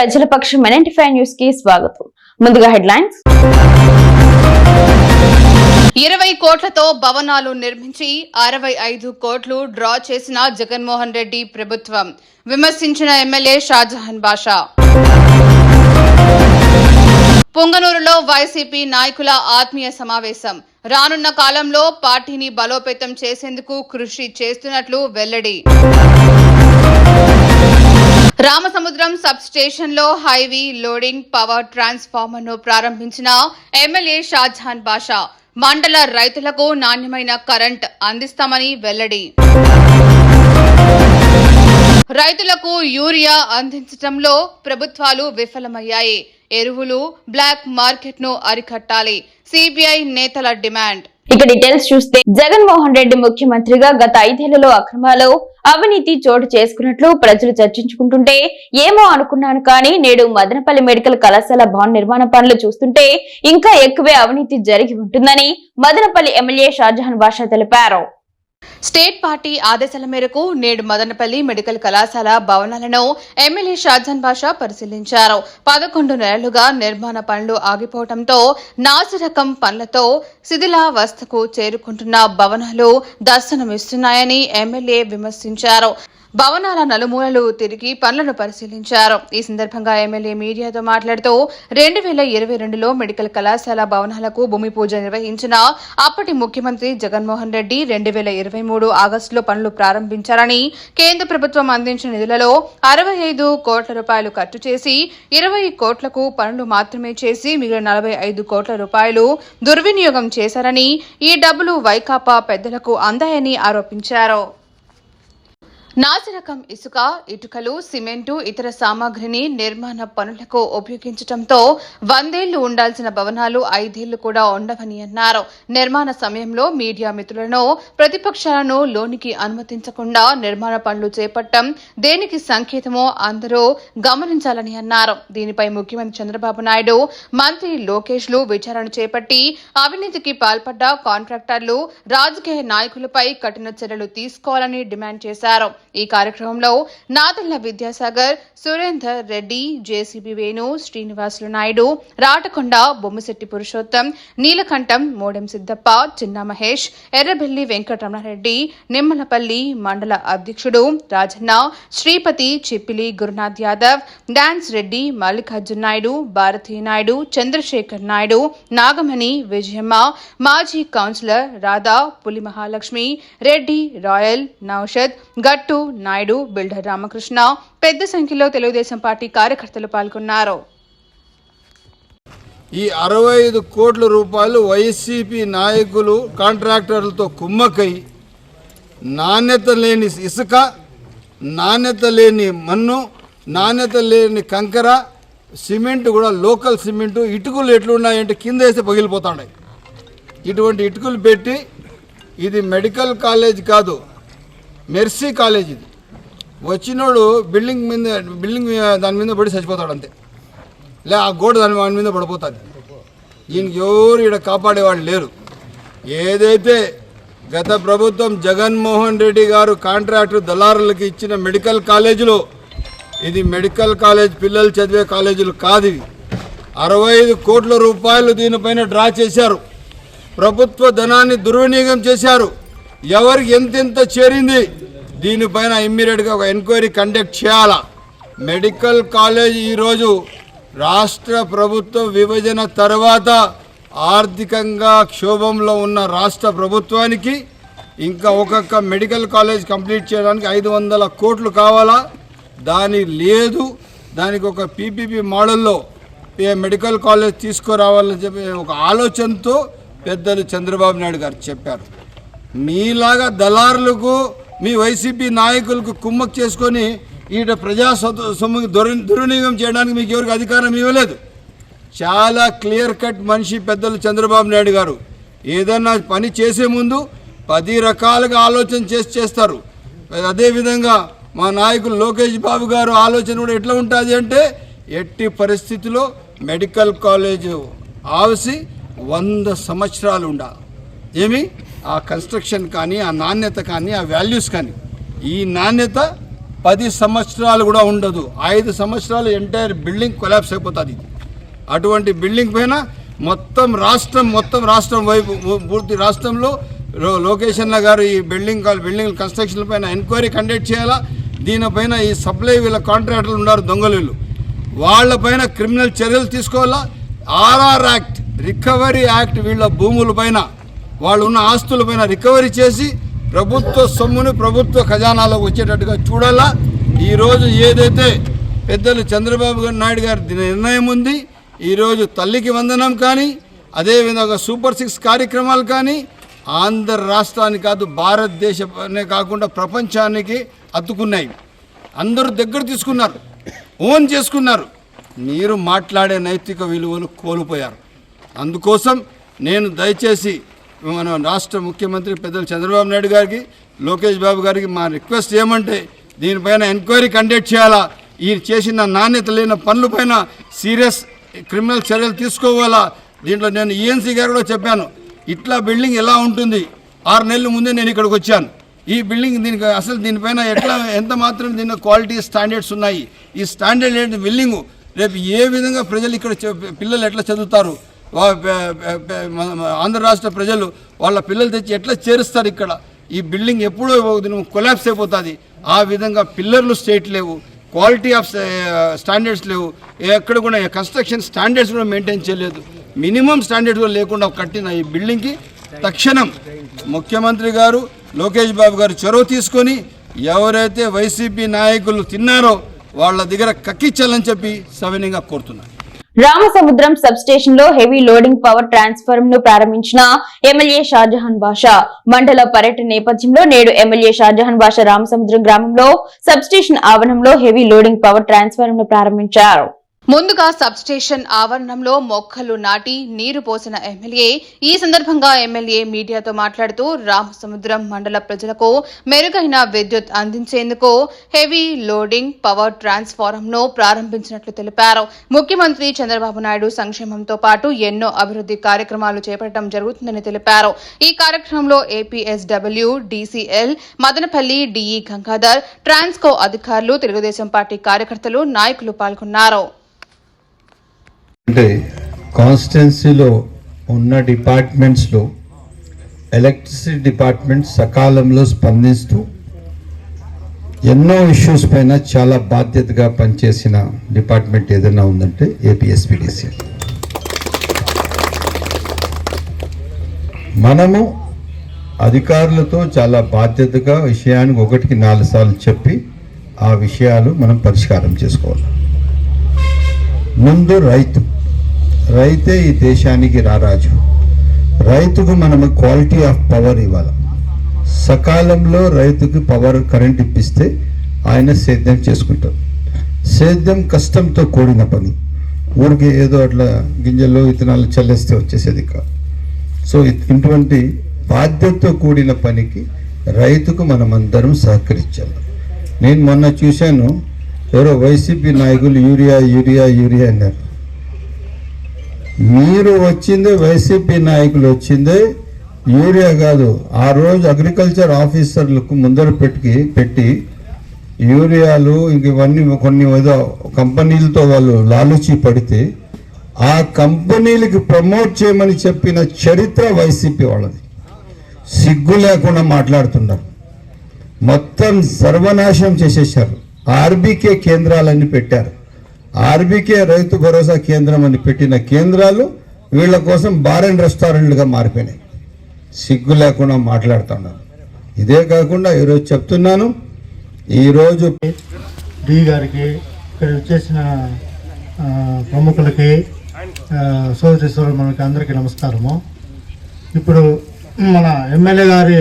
ప్రజల పక్షం ఎన్ఎంటీ న్యూస్కి స్వాగతం. ముందుగా హెడ్లైన్స్. ఇరవై కోట్లతో భవనాలు నిర్మించి అరవై ఐదు కోట్లు డ్రా చేసిన జగన్మోహన్ రెడ్డి ప్రభుత్వం. విమర్శించిన ఎమ్మెల్యే షాజహాన్ బాషా. పుంగనూరులో వైసీపీ నాయకుల ఆత్మీయ సమావేశం. రానున్న కాలంలో పార్టీని బలోపేతం చేసేందుకు కృషి చేస్తున్నట్లు వెల్లడి. రామసముద్రం సబ్ స్టేషన్లో హైవీ లోడింగ్ పవర్ ట్రాన్స్ఫార్మర్ను ప్రారంభించిన ఎమ్మెల్యే షాజహాన్ బాషా మండల రైతులకు నాణ్యమైన కరెంట్ అందిస్తామని వెల్లడి. రైతులకు యూరియా అందించడంలో ప్రభుత్వాలు విఫలమయ్యాయి. ఎరువులు బ్లాక్ మార్కెట్ను అరికట్టాలి. సిబిఐ నేతల డిమాండ్. ఇక డీటెయిల్స్ చూస్తే జగన్మోహన్ రెడ్డి ముఖ్యమంత్రిగా గత ఐదేళ్ళలో అక్రమాలు అవినీతి చోటు చేసుకున్నట్లు ప్రజలు చర్చించుకుంటుంటే ఏమో అనుకున్నాను కానీ నేడు మదనపల్లి మెడికల్ కళాశాల భవన నిర్మాణ పనులు చూస్తుంటే ఇంకా ఎక్కువే అవినీతి జరిగి ఉంటుందని మదనపల్లి ఎమ్మెల్యే షాజహాన్ బాషా తెలిపారు. స్టేట్ పార్టీ ఆదేశాల మేరకు నేడు మదనపల్లి మెడికల్ కళాశాల భవనాలను ఎమ్మెల్యే షాజాన్ బాషా పరిశీలించారు. పదకొండు నెలలుగా నిర్మాణ పనులు ఆగిపోవడంతో నాసిరకం పనులతో శిథిలావస్థకు చేరుకుంటున్న భవనాలు దర్శనమిస్తున్నాయని ఎమ్మెల్యే విమర్శించారు. భవనాల నలుమూలలు తిరిగి పనులను పరిశీలించారు. ఈ సందర్భంగా ఎమ్మెల్యే మీడియాతో మాట్లాడుతూ రెండు వేల ఇరవై రెండులో మెడికల్ కళాశాల భవనాలకు భూమి పూజ నిర్వహించిన అప్పటి ముఖ్యమంత్రి జగన్మోహన్ రెడ్డి రెండు వేల ఇరవై మూడు ఆగస్టులో పనులు ప్రారంభించారని కేంద్ర ప్రభుత్వం అందించిన నిధులలో అరవై ఐదు కోట్ల రూపాయలు ఖర్చు చేసి ఇరవై కోట్లకు పనులు మాత్రమే చేసి మిగిలిన నలభై ఐదు కోట్ల రూపాయలు దుర్వినియోగం చేశారని ఈ డబ్బులు వైకాపా పెద్దలకు అందాయని ఆరోపించారు. నాసిరకం ఇసుక ఇటుకలు సిమెంటు ఇతర సామాగ్రిని నిర్మాణ పనులకు ఉపయోగించడంతో వందేళ్ళు ఉండాల్సిన భవనాలు ఐదేళ్ళు కూడా ఉండవని అన్నారు. నిర్మాణ సమయంలో మీడియా మిత్రులను ప్రతిపక్షాలను లోనికి అనుమతించకుండా నిర్మాణ పనులు చేపట్టడం దేనికి సంకేతమో అందరూ గమనించాలని అన్నారు. దీనిపై ముఖ్యమంత్రి చంద్రబాబు నాయుడు మంత్రి లోకేష్లు విచారణ చేపట్టి అవినీతికి పాల్పడ్డ కాంట్రాక్టర్లు రాజకీయ నాయకులపై కఠిన చర్యలు తీసుకోవాలని డిమాండ్ చేశారు. ఈ కార్యక్రమంలో నాదెళ్ళ విద్యాసాగర్ సురేందర్ రెడ్డి జేసీబీ వేణు శ్రీనివాసులు నాయుడు రాటకొండ బొమ్మశెట్టి పురుషోత్తం నీలకంఠం మోడెం సిద్దప్ప చిన్న మహేష్ ఎర్రబెల్లి వెంకటరమణారెడ్డి నిమ్మలపల్లి మండల అధ్యక్షుడు రాజన్న శ్రీపతి చిప్పిలి గురునాథ్ యాదవ్ డాన్స్ రెడ్డి మల్లికార్జున్ నాయుడు భారతీ నాయుడు చంద్రశేఖర్ నాయుడు నాగమణి విజయమ్మ మాజీ కౌన్సిలర్ రాధా పులి మహాలక్ష్మి రెడ్డి రాయల్ నౌషద్ గట్టు నాయుడు బిల్డర్ రామకృష్ణ పెద్ద సంఖ్యలో తెలుగుదేశం పార్టీ కార్యకర్తలు పాల్గొన్నారు. ఈ అరవై ఐదు కోట్ల రూపాయలు వైసీపీ నాయకులు కాంట్రాక్టర్లతో కుమ్మకై నాణ్యత లేని ఇసుక నాణ్యత లేని మన్ను నాణ్యత లేని కంకర సిమెంట్ కూడా లోకల్ సిమెంటు ఇటుకలు ఎట్లున్నాయంటే కింద వేస్తే పగిలిపోతున్నాయి ఇటువంటి ఇటుకలు పెట్టి ఇది మెడికల్ కాలేజ్ కాదు మెర్సీ కాలేజ్ ఇది. వచ్చినోడు బిల్డింగ్ మీద బిల్డింగ్ దాని మీద పడి చచ్చిపోతాడు అంతే. లే ఆ గోడ దాని వాని మీద పడిపోతుంది. దీనికి ఎవరు ఇక్కడ కాపాడేవాళ్ళు లేరు. ఏదైతే గత ప్రభుత్వం జగన్మోహన్ రెడ్డి గారు కాంట్రాక్టర్ దళారులకు ఇచ్చిన మెడికల్ కాలేజీలో ఇది మెడికల్ కాలేజ్ పిల్లలు చదివే కాలేజీలు కాదు ఇవి. అరవై ఐదు కోట్ల రూపాయలు దీనిపైన డ్రా చేశారు. ప్రభుత్వ ధనాన్ని దుర్వినియోగం చేశారు. ఎవరికి ఎంతెంత చేరింది? దీనిపైన ఇమ్మీడియట్గా ఒక ఎంక్వైరీ కండక్ట్ చేయాలా? మెడికల్ కాలేజ్ ఈరోజు రాష్ట్ర ప్రభుత్వ విభజన తర్వాత ఆర్థికంగా క్షోభంలో ఉన్న రాష్ట్ర ప్రభుత్వానికి ఇంకా ఒక్కొక్క మెడికల్ కాలేజ్ కంప్లీట్ చేయడానికి ఐదు వందల కోట్లు కావాలా? దాని లేదు. దానికి ఒక పీపీపీ మోడల్లో ఏ మెడికల్ కాలేజ్ తీసుకురావాలని చెప్పి ఒక ఆలోచనతో పెద్దలు చంద్రబాబు నాయుడు గారు చెప్పారు. మీలాగా దళారులకు మీ వైసీపీ నాయకులకు కుమ్మక్ చేసుకొని ఈట ప్రజా సొమ్ము దుర్వినియోగం చేయడానికి మీకు ఎవరికి అధికారం ఇవ్వలేదు. చాలా క్లియర్ కట్ మనిషి పెద్దలు చంద్రబాబు నాయుడు గారు. ఏదన్నా పని చేసే ముందు పది రకాలుగా ఆలోచన చేసి చేస్తారు. అదేవిధంగా మా నాయకులు లోకేష్ బాబు గారు ఆలోచన కూడా ఎట్లా ఉంటుంది అంటే ఎట్టి పరిస్థితిలో మెడికల్ కాలేజ్ ఆవసి వంద సంవత్సరాలు ఉండాలి. ఏమి? ఆ కన్స్ట్రక్షన్ కానీ ఆ నాణ్యత కానీ ఆ వాల్యూస్ కానీ ఈ నాణ్యత పది సంవత్సరాలు కూడా ఉండదు. ఐదు సంవత్సరాలు ఎంటైర్ బిల్డింగ్ కొలాప్స్ అయిపోతుంది అటువంటి బిల్డింగ్ పైన మొత్తం రాష్ట్రం మొత్తం రాష్ట్రం వైపు పూర్తి రాష్ట్రంలో లో- గారు ఈ బిల్డింగ్ బిల్డింగ్ కన్స్ట్రక్షన్ పైన ఎంక్వైరీ కండక్ట్ చేయాలా? దీనిపైన ఈ సప్లై వీళ్ళ కాంట్రాక్టర్లు ఉన్నారు దొంగలు వీళ్ళు వాళ్ళపైన క్రిమినల్ చర్యలు తీసుకోవాలా? ఆర్ఆర్ యాక్ట్ రికవరీ యాక్ట్ వీళ్ళ భూముల పైన వాళ్ళు ఉన్న ఆస్తులపైన రికవరీ చేసి ప్రభుత్వ సొమ్ముని ప్రభుత్వ ఖజానాలోకి వచ్చేటట్టుగా చూడాలా? ఈరోజు ఏదైతే పెద్దలు చంద్రబాబు నాయుడు గారి నిర్ణయం ఉంది ఈరోజు తల్లికి వందనం కానీ అదేవిధంగా సూపర్ సిక్స్ కార్యక్రమాలు కానీ ఆంధ్ర రాష్ట్రానికి కాదు భారతదేశమే కాకుండా ప్రపంచానికి అత్తుకున్నాయి అందరూ దగ్గర తీసుకున్నారు ఓన్ చేసుకున్నారు. మీరు మాట్లాడే నైతిక విలువలు కోల్పోయారు. అందుకోసం నేను దయచేసి మన రాష్ట్ర ముఖ్యమంత్రి పెద్దలు చంద్రబాబు నాయుడు గారికి లోకేష్ బాబు గారికి మా రిక్వెస్ట్ ఏమంటే దీనిపైన ఎంక్వైరీ కండక్ట్ చేయాలా? ఈ చేసిన నాణ్యత లేని పనులపైన సీరియస్ క్రిమినల్ చర్యలు తీసుకోవాలా? దీంట్లో నేను ఈఎన్సీ గారు కూడా చెప్పాను. ఇట్లా బిల్డింగ్ ఎలా ఉంటుంది? ఆరు నెలల ముందే నేను ఇక్కడికి వచ్చాను. ఈ బిల్డింగ్ దీనికి అసలు దీనిపైన ఎట్లా ఎంత మాత్రం దీని క్వాలిటీ స్టాండర్డ్స్ ఉన్నాయి? ఈ స్టాండర్డ్ ఏంటి బిల్డింగ్? రేపు ఏ విధంగా ప్రజలు ఇక్కడ పిల్లలు ఎట్లా చదువుతారు? ఆంధ్ర రాష్ట్ర ప్రజలు వాళ్ళ పిల్లలు తెచ్చి ఎట్లా చేరుస్తారు ఇక్కడ? ఈ బిల్డింగ్ ఎప్పుడో కొలాప్స్ అయిపోతుంది. ఆ విధంగా పిల్లర్లు స్టేట్ లేవు క్వాలిటీ ఆఫ్ స్టాండర్డ్స్ లేవు. ఎక్కడ కూడా కన్స్ట్రక్షన్ స్టాండర్డ్స్ కూడా మెయింటైన్ చేయలేదు. మినిమం స్టాండర్డ్స్ కూడా లేకుండా కట్టిన ఈ బిల్డింగ్కి తక్షణం ముఖ్యమంత్రి గారు లోకేష్ బాబు గారు చొరవ తీసుకొని ఎవరైతే వైసీపీ నాయకులు తిన్నారో వాళ్ళ దగ్గర కక్కిచ్చాలని చెప్పి సవినీయంగా కోరుతున్నారు రామసముద్రం సబ్ స్టేషన్లో హెవీ లోడింగ్ పవర్ ట్రాన్స్ఫార్మ్ను ప్రారంభించిన ఎమ్మెల్యే షాజహాన్ బాషా. మండల పర్యటన నేపథ్యంలో నేడు ఎమ్మెల్యే షాజహాన్ బాషా రామసముద్రం గ్రామంలో సబ్ స్టేషన్ ఆవరణంలో హెవీ లోడింగ్ పవర్ ట్రాన్స్ఫార్మ్ను ప్రారంభించారు. ముందుగా సబ్స్టేషన్ ఆవరణంలో మొక్కలు నాటి నీరు పోసిన ఎమ్మెల్యే ఈ సందర్భంగా ఎమ్మెల్యే మీడియాతో మాట్లాడుతూ రామసముద్రం మండల ప్రజలకు మెరుగైన విద్యుత్ అందించేందుకు హెవీ లోడింగ్ పవర్ ట్రాన్స్ఫారంను ప్రారంభించినట్లు తెలిపారు. ముఖ్యమంత్రి చంద్రబాబు నాయుడు సంక్షేమంతో పాటు ఎన్నో అభివృద్ధి కార్యక్రమాలు చేపట్టడం జరుగుతుందని తెలిపారు. ఈ కార్యక్రమంలో APSW DCL Madanapalle DE Gangadhar Transco అధికారులు తెలుగుదేశం పార్టీ కార్యకర్తలు నాయకులు పాల్గొన్నారు. అంటే కాన్స్టిట్యున్సీలో ఉన్న డిపార్ట్మెంట్స్లో ఎలక్ట్రిసిటీ డిపార్ట్మెంట్ సకాలంలో స్పందిస్తూ ఎన్నో ఇష్యూస్ పైన చాలా బాధ్యతగా పనిచేసిన డిపార్ట్మెంట్ ఏదైనా ఉందంటే ఏపీఎస్పీడీసీ. మనము అధికారులతో చాలా బాధ్యతగా విషయానికి ఒకటికి నాలుగు సార్లు చెప్పి ఆ విషయాలు మనం పరిష్కారం చేసుకోవాలి. ముందు రైతు రైతే ఈ దేశానికి రారాజు. రైతుకు మనము క్వాలిటీ ఆఫ్ పవర్ ఇవ్వాలి. సకాలంలో రైతుకి పవర్ కరెంట్ ఇప్పిస్తే ఆయన సేద్యం చేసుకుంటారు సేద్యం కష్టంతో కూడిన పని. ఊరికి ఏదో అట్లా గింజలు ఇతనాలు చల్లేస్తే వచ్చేసేది కాదు. సో ఇటువంటి బాధ్యతతో కూడిన పనికి రైతుకు మనమందరం సహకరించాలి. నేను మొన్న చూశాను ఎవరో వైసీపీ నాయకులు యూరియా యూరియా యూరియా అన్నారు. మీరు వచ్చిందే వైసీపీ నాయకులు వచ్చిందే యూరియా కాదు. ఆ రోజు అగ్రికల్చర్ ఆఫీసర్లకు ముందర పెట్టి పెట్టి యూరియాలు ఇంక ఇవన్నీ కొన్ని ఏదో కంపెనీలతో వాళ్ళు లాలుచి పడితే ఆ కంపెనీలకి ప్రమోట్ చేయమని చెప్పిన చరిత్ర వైసీపీ వాళ్ళది. సిగ్గు లేకుండా మాట్లాడుతున్నారు మొత్తం సర్వనాశనం చేసేసారు ఆర్బీకే కేంద్రాలన్నీ పెట్టారు. ఆర్బీకే రైతు భరోసా కేంద్రం అని పెట్టిన కేంద్రాలు వీళ్ళ కోసం బార్ అండ్ రెస్టారెంట్లుగా మారిపోయినాయి. సిగ్గు లేకుండా మాట్లాడుతున్నారు. ఇదే కాకుండా ఈరోజు చెప్తున్నాను ఈరోజు డి గారికి ఇక్కడ వచ్చేసిన ప్రముఖులకి సోదరి మనకి అందరికీ నమస్కారము. ఇప్పుడు మన ఎమ్మెల్యే గారి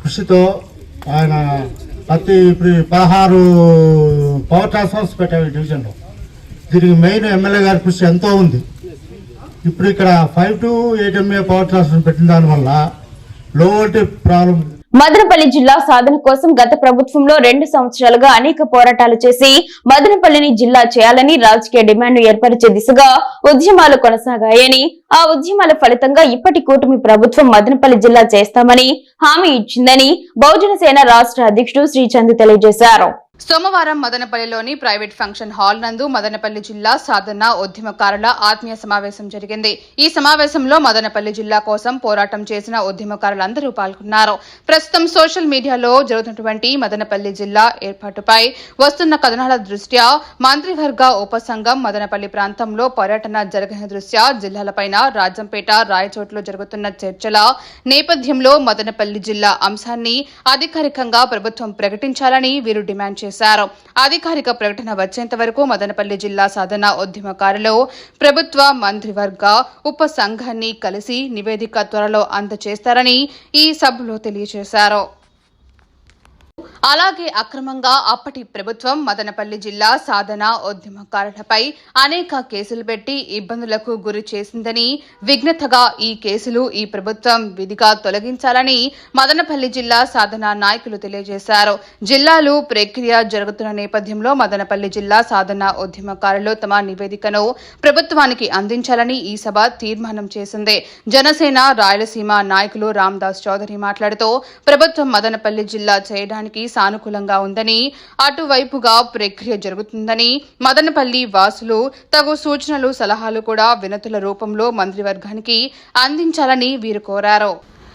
కృషితో ఆయన ప్రతి ఇప్పుడు పదహారు పవర్ ట్రాన్స్ఫార్మర్స్ పెట్టారు ఈ డివిజన్లో దీనికి మెయిన్ ఎమ్మెల్యే గారి కృషి ఎంతో ఉంది. ఇప్పుడు ఇక్కడ five to eight MA power transfer పెట్టిన దానివల్ల లో వోల్టేజ్ ప్రాబ్లం మదనపల్లి జిల్లా సాధన కోసం గత ప్రభుత్వంలో రెండు సంవత్సరాలుగా అనేక పోరాటాలు చేసి మదనపల్లిని జిల్లా చేయాలని రాజకీయ డిమాండ్ ఏర్పరిచే దిశగా ఉద్యమాలు కొనసాగాయని ఆ ఉద్యమాల ఫలితంగా ఇప్పటి కూటమి ప్రభుత్వం మదనపల్లి జిల్లా చేస్తామని హామీ ఇచ్చిందని బహుజన సేన రాష్ట్ర అధ్యక్షుడు శ్రీచంద్ తెలియజేశారు. సోమవారం మదనపల్లిలోని ప్రైవేట్ ఫంక్షన్ హాల్ నందు మదనపల్లి జిల్లా సాధన ఉద్యమకారుల ఆత్మీయ సమావేశం జరిగింది. ఈ సమావేశంలో మదనపల్లి జిల్లా కోసం పోరాటం చేసిన ఉద్యమకారులందరూ పాల్గొన్నారు. ప్రస్తుతం సోషల్ మీడియాలో జరుగుతున్నటువంటి మదనపల్లి జిల్లా ఏర్పాటుపై వస్తున్న కథనాల దృష్ట్యా మంత్రివర్గ ఉపసంఘం మదనపల్లి ప్రాంతంలో పర్యటన జరిగిన దృష్ట్యా జిల్లాలపైన రాజంపేట రాయచోట్లో జరుగుతున్న చర్చల నేపథ్యంలో మదనపల్లి జిల్లా అంశాన్ని అధికారికంగా ప్రభుత్వం ప్రకటించాలని వీరు డిమాండ్ చేశారు. అధికారిక ప్రకటన వచ్చేంత వరకు మదనపల్లి జిల్లా సాధన ఉద్యమకారులు ప్రభుత్వ మంత్రివర్గ ఉప సంఘాన్ని కలిసి నివేదిక త్వరలో అందజేస్తారని ఈ సభలో తెలియజేశారు. అలాగే అక్రమంగా అప్పటి ప్రభుత్వం మదనపల్లి జిల్లా సాధన ఉద్యమకారులపై అనేక కేసులు పెట్టి ఇబ్బందులకు గురి చేసిందని విఘ్నతగా ఈ కేసులు ఈ ప్రభుత్వం విధిగా తొలగించాలని మదనపల్లి జిల్లా సాధన నాయకులు తెలియజేశారు. జిల్లాలు ప్రక్రియ జరుగుతున్న నేపథ్యంలో మదనపల్లి జిల్లా సాధన ఉద్యమకారులు తమ నివేదికను ప్రభుత్వానికి అందించాలని ఈ సభ తీర్మానం చేసింది. జనసేన రాయలసీమ నాయకులు రామ్దాస్ చౌదరి మాట్లాడుతూ ప్రభుత్వం మదనపల్లి జిల్లా చేయడానికి సానుకూలంగా ఉందని అటువైపుగా ప్రక్రియ జరుగుతుందని మదనపల్లి వాసులు తగు సూచనలు సలహాలు కూడా వినతుల రూపంలో మంత్రివర్గానికి అందించాలని వీరు కోరారు.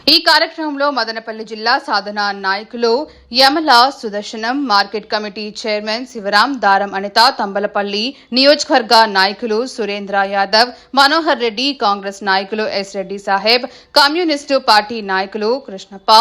ఈ కార్యక్రమంలో మదనపల్లి జిల్లా సాధన నాయకులు Yamala Sudarshanam market committee chairman Sivaram Daram Anitha Thamballapalle నియోజకవర్గ నాయకులు సురేంద్ర యాదవ్ మనోహర్ రెడ్డి కాంగ్రెస్ నాయకులు S Reddy Saheb communist party నాయకులు కృష్ణప్ప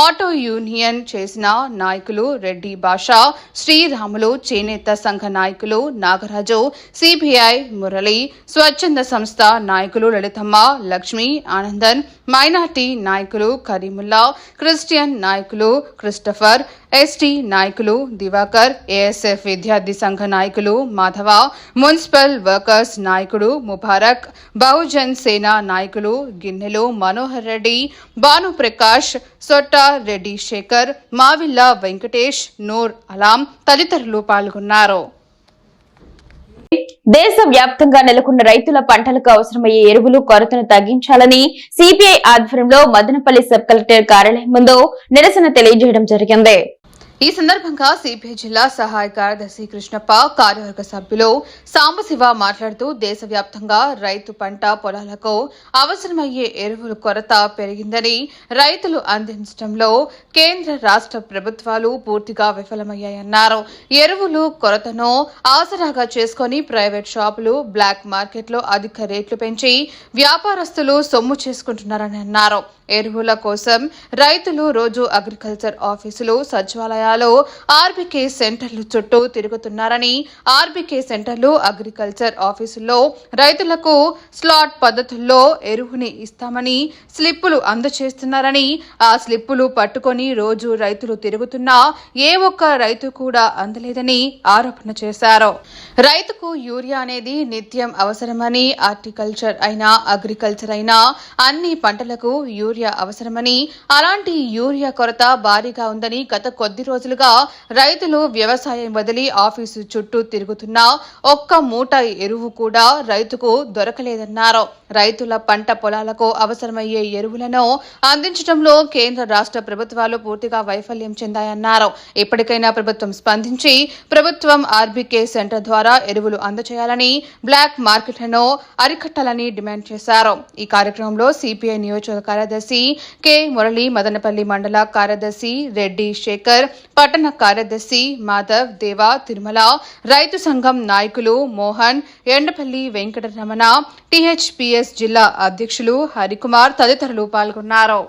ఆటో యూనియన్ చేసిన నాయకులు రెడ్డి బాషా శ్రీరాములు చేనేత సంఘ నాయకులు నాగరాజు సిపిఐ మురళి స్వచ్ఛంద సంస్థ నాయకులు లలితమ్మ లక్ష్మి ఆనందన్ మైనార్టీ నాయకులు కరీముల్లా క్రిస్టియన్ నాయకులు క్రిస్టఫర్ ఎస్టీ నాయకులు దివాకర్ ఏఎస్ఎఫ్ విద్యార్థి సంఘ నాయకులు మాధవ మున్సిపల్ వర్కర్స్ నాయకుడు ముబారక్ బహుజన్ సేన నాయకులు గిన్నెలు మనోహర్ రెడ్డి భానుప్రకాష్ సొట్ట రెడ్డి శేఖర్ మావిల్లా వెంకటేష్ నూర్ అలాం తదితరులు పాల్గొన్నారు. దేశ వ్యాప్తంగా నెలకొన్న రైతుల పంటలకు అవసరమయ్యే ఎరువులు కొరతను తగ్గించాలని సిపిఐ ఆధ్వర్యంలో మదనపల్లి సబ్ కలెక్టర్ కార్యాలయం ముందు నిరసన తెలియజేయడం జరిగింది. ఈ సందర్భంగా సిపిఐ జిల్లా సహాయ కార్యదర్శి కృష్ణప్ప కార్యవర్గ సభ్యులు సాంబశివ మాట్లాడుతూ దేశవ్యాప్తంగా రైతు పంట పొలాలకు అవసరమయ్యే ఎరువుల కొరత పెరిగిందని రైతులు అందించడంలో కేంద్ర రాష్ట్ర ప్రభుత్వాలు పూర్తిగా విఫలమయ్యాయన్నారు. ఎరువులు కొరతను ఆసరాగా చేసుకొని ప్రైవేట్ షాపులు బ్లాక్ మార్కెట్లో అధిక రేట్లు పెంచి వ్యాపారస్తులు సొమ్ము చేసుకుంటున్నారని అన్నారు. ఎరువుల కోసం రైతులు రోజు అగ్రికల్చర్ ఆఫీసులు సచివాలయాలు ఆర్బీకే సెంటర్లు చుట్టూ తిరుగుతున్నారని ఆర్బీకే సెంటర్లు అగ్రికల్చర్ ఆఫీసుల్లో రైతులకు స్లాట్ పద్ధతుల్లో ఎరువుని ఇస్తామని స్లిప్పులు అందచేస్తున్నారని ఆ స్లిప్పులు పట్టుకొని రోజు రైతులు తిరుగుతున్నా ఏ ఒక్క రైతు కూడా అందలేదని ఆరోపణ చేశారు. రైతుకు యూరియా అనేది నిత్యం అవసరమని హార్టికల్చర్ అయినా అగ్రికల్చర్ అయినా అన్ని పంటలకు యూరియా అవసరమని అలాంటి యూరియా కొరత భారీగా ఉందని గత కొద్ది రోజులుగా రైతులు వ్యవసాయం వదిలి ఆఫీసు చుట్టూ తిరుగుతున్న ఒక్క మూట ఎరువు కూడా రైతుకు దొరకలేదన్నారు. రైతుల పంట పొలాలకు అవసరమయ్యే ఎరువులను అందించడంలో కేంద్ర రాష్ట్ర ప్రభుత్వాలు పూర్తిగా వైఫల్యం చెందాయన్నారు. ఇప్పటికైనా ప్రభుత్వం స్పందించి ప్రభుత్వం ఆర్బీకే సెంటర్ ద్వారా ఎరువులు అందజేయాలని బ్లాక్ మార్కెట్లను అరికట్టాలని డిమాండ్ చేశారు. ఈ కార్యక్రమంలో సిపిఐ నియోజక కార్యదర్శి కె మురళి మదనపల్లి మండల కార్యదర్శి రెడ్డి శేఖర్ పట్టణ కార్యదర్శి మాధవ్ దేవా తిరుమల రైతు సంఘం నాయకులు మోహన్ ఎండపల్లి వెంకటరమణ టీహెచ్పిఎస్ జిల్లా అధ్యక్షులు హరికుమార్ తదితరులు పాల్గొన్నారు.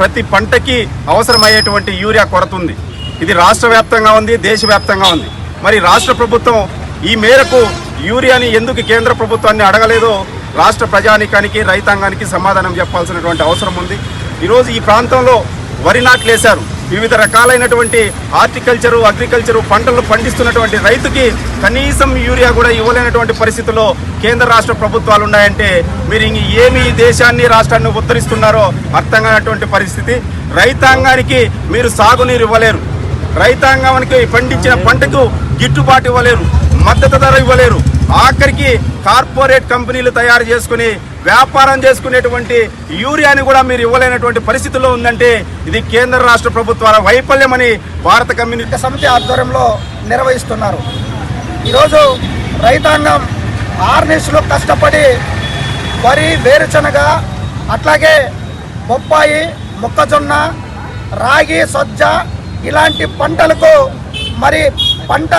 ప్రతి పంటకి అవసరమయ్యేటువంటి యూరియా కొరత ఉంది. ఇది రాష్ట్ర వ్యాప్తంగా ఉంది దేశవ్యాప్తంగా ఉంది. మరి రాష్ట్ర ప్రభుత్వం ఈ మేరకు యూరియాని ఎందుకు కేంద్ర ప్రభుత్వాన్ని అడగలేదో రాష్ట్ర ప్రజానికానికి రైతాంగానికి సమాధానం చెప్పాల్సినటువంటి అవసరం ఉంది. ఈరోజు ఈ ప్రాంతంలో వరి నాట్లు వేశారు. వివిధ రకాలైనటువంటి హార్టికల్చరు అగ్రికల్చరు పంటలు పండిస్తున్నటువంటి రైతుకి కనీసం యూరియా కూడా ఇవ్వలేనటువంటి పరిస్థితుల్లో కేంద్ర రాష్ట్ర ప్రభుత్వాలు ఉన్నాయంటే మీరు ఇంక ఏమి దేశాన్ని రాష్ట్రాన్ని ఉద్ధరిస్తున్నారో అర్థం కానటువంటి పరిస్థితి. రైతాంగానికి మీరు సాగునీరు ఇవ్వలేరు. రైతాంగానికి పండించిన పంటకు గిట్టుబాటు ఇవ్వలేరు. మద్దతు ధర ఇవ్వలేరు. ఆఖరికి కార్పొరేట్ కంపెనీలు తయారు చేసుకుని వ్యాపారం చేసుకునేటువంటి యూరియాని కూడా మీరు ఇవ్వలేనటువంటి పరిస్థితిలో ఉందంటే ఇది కేంద్ర రాష్ట్ర ప్రభుత్వాల వైఫల్యమని భారత కమ్యూనిటీ సమితి ఆధ్వర్యంలో నిర్వహిస్తున్నారు. ఈరోజు రైతాంగం ఆర్నిస్లో కష్టపడి వరి వేరుశనగ అట్లాగే బొప్పాయి మొక్కజొన్న రాగి సజ్జ ఇలాంటి పంటలకు మరి పంట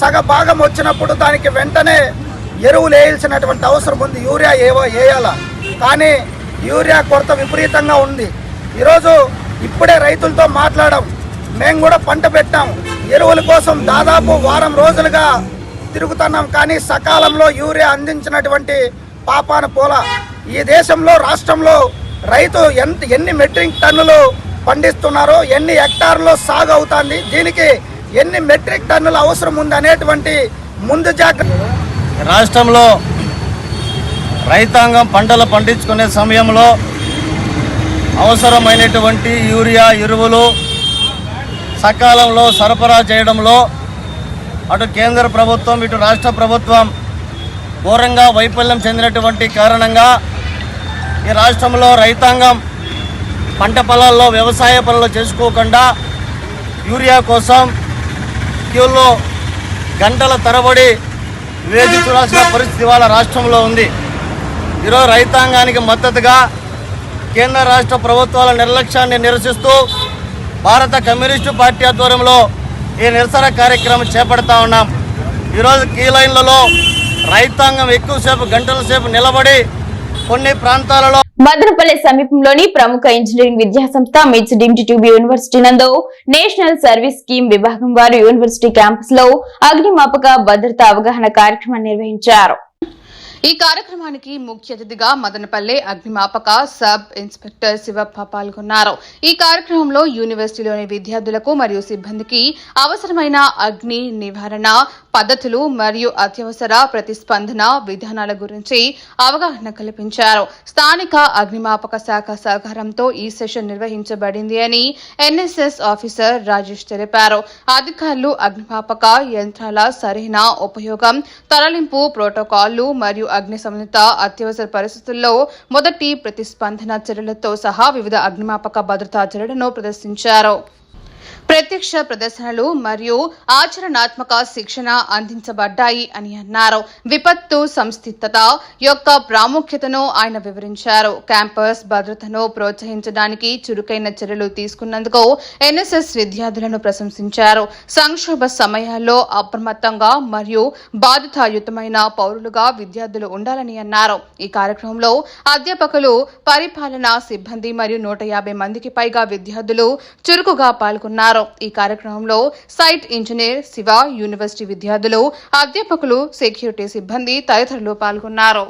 సగ భాగం వచ్చినప్పుడు దానికి వెంటనే ఎరువులు వేయాల్సినటువంటి అవసరం ఉంది. యూరియా ఏవో వేయాల? కానీ యూరియా కొరత విపరీతంగా ఉంది. ఈరోజు ఇప్పుడే రైతులతో మాట్లాడాం. మేము కూడా పంట పెట్టాం. ఎరువుల కోసం దాదాపు వారం రోజులుగా తిరుగుతున్నాం. కానీ సకాలంలో యూరియా అందించినటువంటి పాపాన పోల. ఈ దేశంలో రాష్ట్రంలో రైతు ఎంత ఎన్ని మెట్రిక్ టన్నులు పండిస్తున్నారో ఎన్ని హెక్టార్లో సాగు అవుతుంది దీనికి ఎన్ని మెట్రిక్ టన్నుల అవసరం ఉంది అనేటువంటి ముందు జాగ్రత్త రాష్ట్రంలో రైతాంగం పంటలు పండించుకునే సమయంలో అవసరమైనటువంటి యూరియా ఎరువులు సకాలంలో సరఫరా చేయడంలో అటు కేంద్ర ప్రభుత్వం ఇటు రాష్ట్ర ప్రభుత్వం ఘోరంగా వైఫల్యం చెందినటువంటి కారణంగా ఈ రాష్ట్రంలో రైతాంగం పంట పొలాల్లో వ్యవసాయ పనులు చేసుకోకుండా యూరియా కోసం క్యూలో గంటల తరబడి వేచి పరిస్థితి ఇవాళ రాష్ట్రంలో ఉంది. ఈరోజు రైతాంగానికి మద్దతుగా కేంద్ర రాష్ట్ర ప్రభుత్వాల నిర్లక్ష్యాన్ని నిరసిస్తూ భారత కమ్యూనిస్టు పార్టీ ఆధ్వర్యంలో ఈ నిరసన కార్యక్రమం చేపడతా ఉన్నాం. ఈరోజు కీ లైన్లలో రైతాంగం ఎక్కువసేపు గంటల సేపు నిలబడి కొన్ని ప్రాంతాలలో మదనపల్లి సమీపంలోని ప్రముఖ ఇంజనీరింగ్ విద్యాసంస్థ మిట్స్ ట్యూబ్ యూనివర్సిటీ నందు నేషనల్ సర్వీస్ స్కీమ్ విభాగం వారు యూనివర్సిటీ క్యాంపస్లో అగ్నిమాపక భద్రత అవగాహన కార్యక్రమం నిర్వహించారు. ఈ కార్యక్రమానికి ముఖ్య అతిథిగా మదనపల్లె అగ్నిమాపక సబ్ ఇన్స్పెక్టర్ శివప్ప పాల్గొన్నారు. ఈ కార్యక్రమంలో యూనివర్సిటీలోని విద్యార్థులకు మరియు సిబ్బందికి అవసరమైన అగ్ని నివారణ పద్ధతులు మరియు అత్యవసర ప్రతిస్పందన విధానాల గురించి అవగాహన కల్పించారు. స్థానిక అగ్నిమాపక శాఖ సహకారంతో ఈ సెషన్ నిర్వహించబడింది అని ఎన్ఎస్ఎస్ ఆఫీసర్ రాజేష్ తెలిపారు. అధికారులు అగ్నిమాపక యంత్రాల సరైన ఉపయోగం తరలింపు ప్రోటోకాల్లు మరియు అగ్ని సంబంధిత అత్యవసర పరిస్థితుల్లో మొదటి ప్రతిస్పందన చర్యలతో సహా వివిధ అగ్నిమాపక భద్రతా చర్యలను ప్రదర్శించారు. ప్రత్యక్ష ప్రదర్శనలు మరియు ఆచరణాత్మక శిక్షణ అందించబడ్డాయి అని అన్నారు. విపత్తు సంస్థితత యొక్క ప్రాముఖ్యతను ఆయన వివరించారు. క్యాంపస్ భద్రతను ప్రోత్సహించడానికి చురుకైన చర్యలు తీసుకున్నందుకు ఎన్ఎస్ఎస్ విద్యార్థులను ప్రశంసించారు. సంక్షోభ సమయాల్లో అప్రమత్తంగా మరియు బాధితాయుతమైన పౌరులుగా విద్యార్థులు ఉండాలని అన్నారు. ఈ కార్యక్రమంలో అధ్యాపకులు పరిపాలనా సిబ్బంది మరియు నూట యాభై మందికి పైగా విద్యార్థులు చురుకుగా పాల్గొన్నారు. ఈ కార్యక్రమంలో సైట్ ఇంజనీర్ శివ యూనివర్సిటీ విద్యార్థులు అధ్యాపకులు సెక్యూరిటీ సిబ్బంది తదితరులు పాల్గొన్నారు.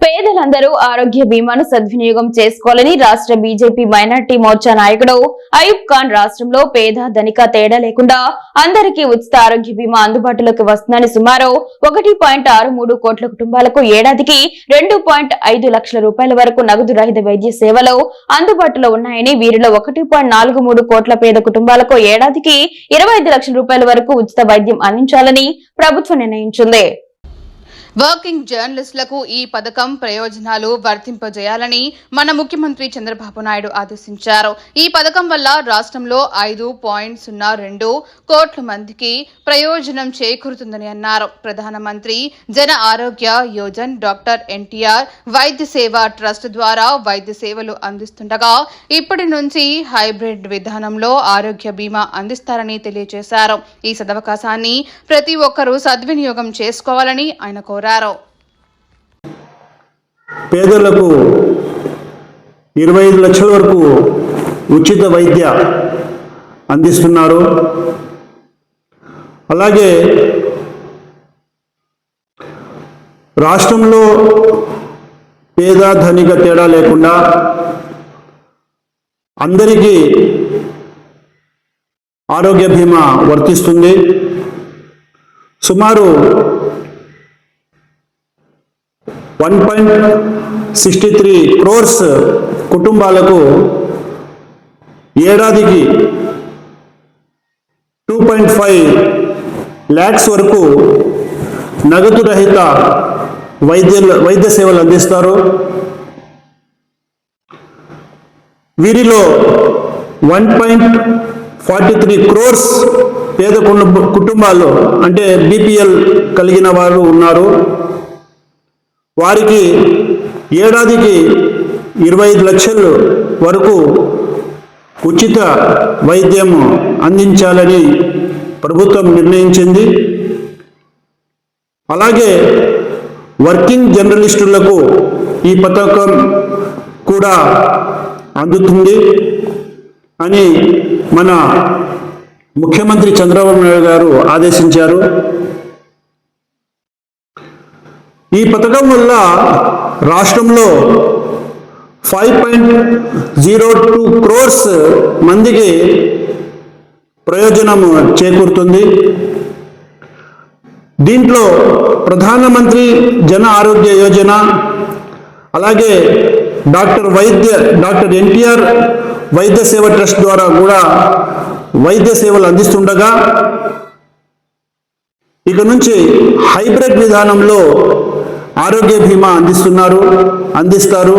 పేదలందరూ ఆరోగ్య బీమాను సద్వినియోగం చేసుకోవాలని రాష్ట్ర బీజేపీ మైనార్టీ మోర్చా నాయకుడు అయూబ్ ఖాన్ రాష్ట్రంలో పేద ధనిక తేడా లేకుండా అందరికీ ఉచిత ఆరోగ్య బీమా అందుబాటులోకి వస్తుందని సుమారు ఒకటి పాయింట్ ఆరు మూడు కోట్ల కుటుంబాలకు ఏడాదికి రెండు పాయింట్ ఐదు లక్షల రూపాయల వరకు నగదు రహిత వైద్య సేవలు అందుబాటులో ఉన్నాయని వీరిలో ఒకటి పాయింట్ నాలుగు మూడు కోట్ల పేద కుటుంబాలకు ఏడాదికి ఇరవై ఐదు లక్షల రూపాయల వరకు ఉచిత వైద్యం అందించాలని ప్రభుత్వం నిర్ణయించింది. వర్కింగ్ జర్నలిస్టులకు ఈ పథకం ప్రయోజనాలు వర్తింపజేయాలని మన ముఖ్యమంత్రి చంద్రబాబు నాయుడు ఆదేశించారు. ఈ పథకం వల్ల రాష్ట్రంలో ఐదు పాయింట్ సున్నా రెండు కోట్ల మందికి ప్రయోజనం చేకూరుతుందని అన్నారు. ప్రధానమంత్రి జన ఆరోగ్య యోజన్ డాక్టర్ ఎన్టీఆర్ వైద్య సేవ ట్రస్ట్ ద్వారా వైద్య సేవలు అందిస్తుండగా ఇప్పటి నుంచి హైబ్రిడ్ విధానంలో ఆరోగ్య బీమా అందిస్తారని తెలియజేశారు. ఈ సదవకాశాన్ని ప్రతి ఒక్కరూ సద్వినియోగం చేసుకోవాలని ఆయన కోరారు. పేదలకు ఇరవై ఐదు లక్షల వరకు ఉచిత వైద్య అందిస్తున్నారు. అలాగే రాష్ట్రంలో పేద ధనిక తేడా లేకుండా అందరికీ ఆరోగ్య బీమా వర్తిస్తుంది. సుమారు one point sixty three crores కుటుంబాలకు ఏడాదికి టూ పాయింట్ ఫైవ్ ల్యాక్స్ వరకు నగదు రహిత వైద్య వైద్య సేవలు అందిస్తారు. వీరిలో one point forty three crores పేద కుటుంబాలు అంటే బీపీఎల్ కలిగిన వారు ఉన్నారు. వారికి ఏడాదికి ఇరవై ఐదు లక్షలు వరకు ఉచిత వైద్యం అందించాలని ప్రభుత్వం నిర్ణయించింది. అలాగే వర్కింగ్ జర్నలిస్టులకు ఈ పథకం కూడా అందుతుంది అని మన ముఖ్యమంత్రి చంద్రబాబు నాయుడు గారు ఆదేశించారు. ఈ పథకం వల్ల రాష్ట్రంలో five point zero two crores మందికి ప్రయోజనం చేకూరుతుంది. దీంట్లో ప్రధానమంత్రి జన ఆరోగ్య యోజన అలాగే డాక్టర్ వైద్య డాక్టర్ ఎన్టీఆర్ వైద్య సేవ ట్రస్ట్ ద్వారా కూడా వైద్య సేవలు అందిస్తుండగా ఇక నుంచి హైబ్రిడ్ విధానంలో ఆరోగ్య బీమా అందిస్తున్నారు అందిస్తారు.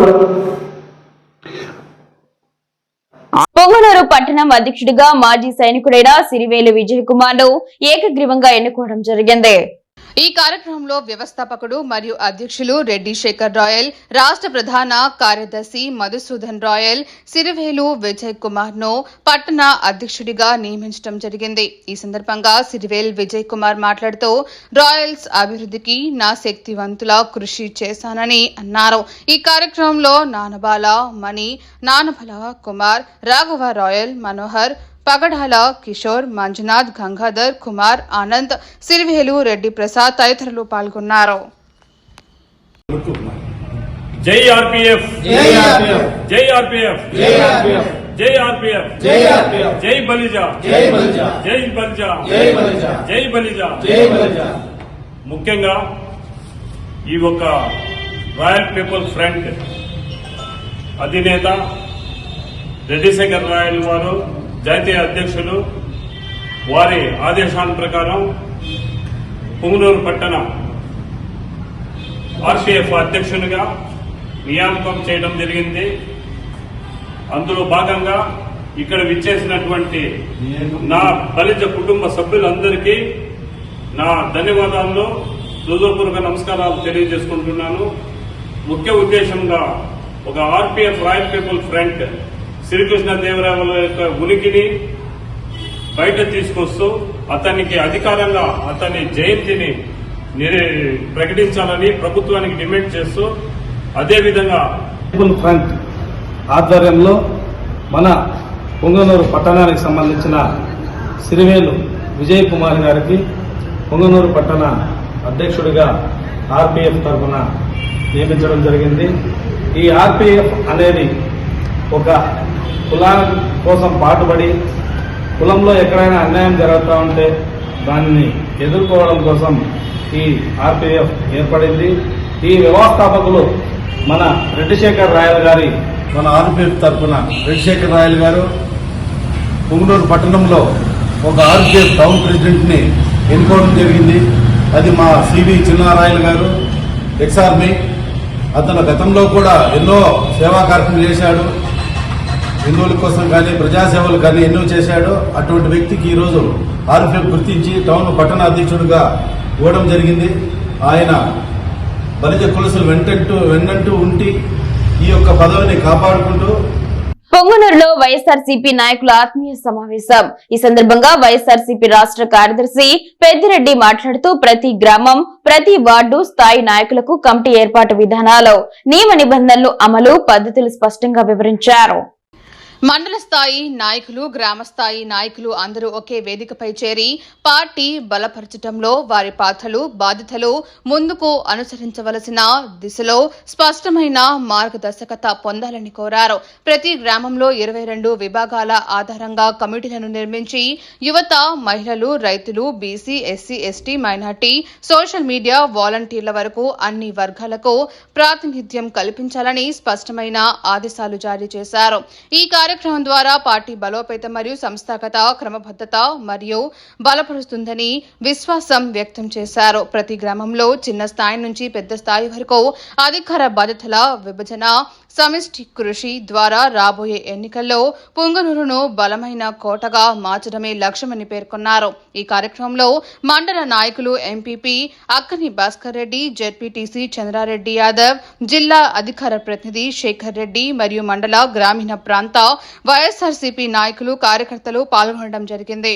పొంగనూరు పట్టణం అధ్యక్షుడిగా మాజీ సైనికుడైన సిరివేలు విజయ్ కుమార్ను ఏకగ్రీవంగా ఎన్నుకోవడం జరిగింది. ఈ కార్యక్రమంలో వ్యవస్థాపకుడు మరియు అధ్యక్షులు రెడ్డి శేఖర్ రాయల్ రాష్ట్ర ప్రధాన కార్యదర్శి మధుసూదన్ రాయల్ సిరివేలు విజయ్ కుమార్ను పట్టణ అధ్యక్షుడిగా నియమించడం జరిగింది. ఈ సందర్భంగా సిరివేల్ విజయ్ కుమార్ మాట్లాడుతూ రాయల్స్ అభివృద్ధికి నా శక్తివంతుల కృషి చేశానని అన్నారు. ఈ కార్యక్రమంలో నానబాల మణి నానబల కుమార్ రాఘవ రాయల్ మనోహర్ పగడాల కిషోర్ మంజునాథ్ గంగాధర్ కుమార్ ఆనంద్ సిరివేలు రెడ్డి ప్రసాద్ తదితరులు పాల్గొన్నారు. జై ఆర్పిఎఫ్. జై ఆర్పిఎఫ్. జై ఆర్పిఎఫ్. జై ఆర్పిఎఫ్. జై ఆర్పిఎఫ్. జై ఆర్పిఎఫ్. జై బలిజా. జై బలిజా. జై బలిజా. జై బలిజా. జై బలిజా. జై బలిజా. ముఖ్యంగా ఈ ఒక రాయల్ పీపుల్ ఫ్రంట్ అధినేత రెడ్డిశేఖర్ రాయల్ వారు జాతీయ అధ్యక్షులు వారి ఆదేశాల ప్రకారం పుంగనూరు పట్టణ ఆర్సీఎఫ్ అధ్యక్షునిగా నియామకం చేయడం జరిగింది. అందులో భాగంగా ఇక్కడ విచ్చేసినటువంటి నా బలిజ కుటుంబ సభ్యులందరికీ నా ధన్యవాదాలను హృదయపూర్వక నమస్కారాలు తెలియజేసుకుంటున్నాను. ముఖ్య ఉద్దేశంగా ఒక ఆర్పిఎఫ్ రాయల్ పీపుల్ ఫ్రంట్ శ్రీకృష్ణదేవరాయల యొక్క ఉనికిని బయట తీసుకొస్తూ అతనికి అధికారంగా అతని జయంతిని ప్రకటించాలని ప్రభుత్వానికి డిమాండ్ చేస్తూ అదేవిధంగా పీపుల్ ఫ్రంట్ ఆధ్వర్యంలో మన పొంగనూరు పట్టణానికి సంబంధించిన సిరివేలు విజయ్ కుమార్ గారికి పొంగనూరు పట్టణ అధ్యక్షుడిగా ఆర్పిఎఫ్ తరఫున నియమించడం జరిగింది. ఈ ఆర్పిఎఫ్ అనేది ఒక కులాల కోసం పాటుపడి కులంలో ఎక్కడైనా అన్యాయం జరుగుతూ ఉంటే దానిని ఎదుర్కోవడం కోసం ఈ ఆర్పిఎఫ్ ఏర్పడింది. ఈ వ్యవస్థాపకులు మన రెడ్డిశేఖర్ రాయల్ గారి మన ఆర్పిఎఫ్ తరఫున రెడ్డిశేఖర్ రాయల్ గారు పుంగనూరు పట్టణంలో ఒక ఆర్పిఎఫ్ టౌన్ ప్రెసిడెంట్ని ఎన్నుకోవడం జరిగింది. అది మా సివి చిన్నారాయల్ గారు ఎక్స్ ఆర్మీ. అతను గతంలో కూడా ఎన్నో సేవా కార్యక్రమం చేశాడు. హిందువుల కోసం కానీ ప్రజాసేవలు కానీ ఎన్నో చేశాడో అటువంటి వ్యక్తికి ఈరోజు ఆర్పిఎఫ్ గుర్తించి టౌన్ పట్టణ అధ్యక్షుడిగా ఇవ్వడం జరిగింది. ఆయన బలిజ కులసులు వెంటంటూ వెన్నంటూ ఉండి ఈ యొక్క పదవిని కాపాడుకుంటూ పొంగునూరులో వైఎస్ఆర్సీపీ నాయకుల ఆత్మీయ సమావేశం. ఈ సందర్భంగా వైఎస్ఆర్సీపీ రాష్ట్ర కార్యదర్శి పెద్దిరెడ్డి మాట్లాడుతూ ప్రతి గ్రామం ప్రతి వార్డు స్థాయి నాయకులకు కమిటీ ఏర్పాటు విధానాలు నియమ నిబంధనలు అమలు పద్ధతులు స్పష్టంగా వివరించారు. మండల స్థాయి నాయకులు గ్రామస్థాయి నాయకులు అందరూ ఒకే వేదికపై చేరి పార్టీ బలపరచడంలో వారి పాత్రలు బాధ్యతలు ముందుకు అనుసరించవలసిన దిశలో స్పష్టమైన మార్గదర్శకత పొందాలని కోరారు. ప్రతి గ్రామంలో ఇరవై రెండు విభాగాల ఆధారంగా కమిటీలను నిర్మించి యువత మహిళలు రైతులు BC SC ST minority social media వాలంటీర్ల వరకు అన్ని వర్గాలకు ప్రాతినిధ్యం కల్పించాలని స్పష్టమైన ఆదేశాలు జారీ చేశారు. ఈ కార్య కార్యక్రమం ద్వారా పార్టీ బలోపేతం మరియు సంస్థాగత క్రమబద్ధత మరియు బలపరుస్తుందని విశ్వాసం వ్యక్తం చేశారు. ప్రతి గ్రామంలో చిన్న స్థాయి నుంచి పెద్ద స్థాయి వరకు అధికార బాధ్యతల విభజన సమిష్టి కృషి ద్వారా రాబోయే ఎన్నికల్లో పుంగనూరును బలమైన కోటగా మార్చడమే లక్ష్యమని పేర్కొన్నారు. ఈ కార్యక్రమంలో మండల నాయకులు ఎంపీపీ అక్కని భాస్కర్ రెడ్డి జెడ్పీటీసీ చంద్రారెడ్డి యాదవ్ జిల్లా అధికార ప్రతినిధి శేఖర్ రెడ్డి మరియు మండల గ్రామీణ ప్రాంత వైఎస్ఆర్సీపీ నాయకులు కార్యకర్తలు పాల్గొనడం జరిగింది.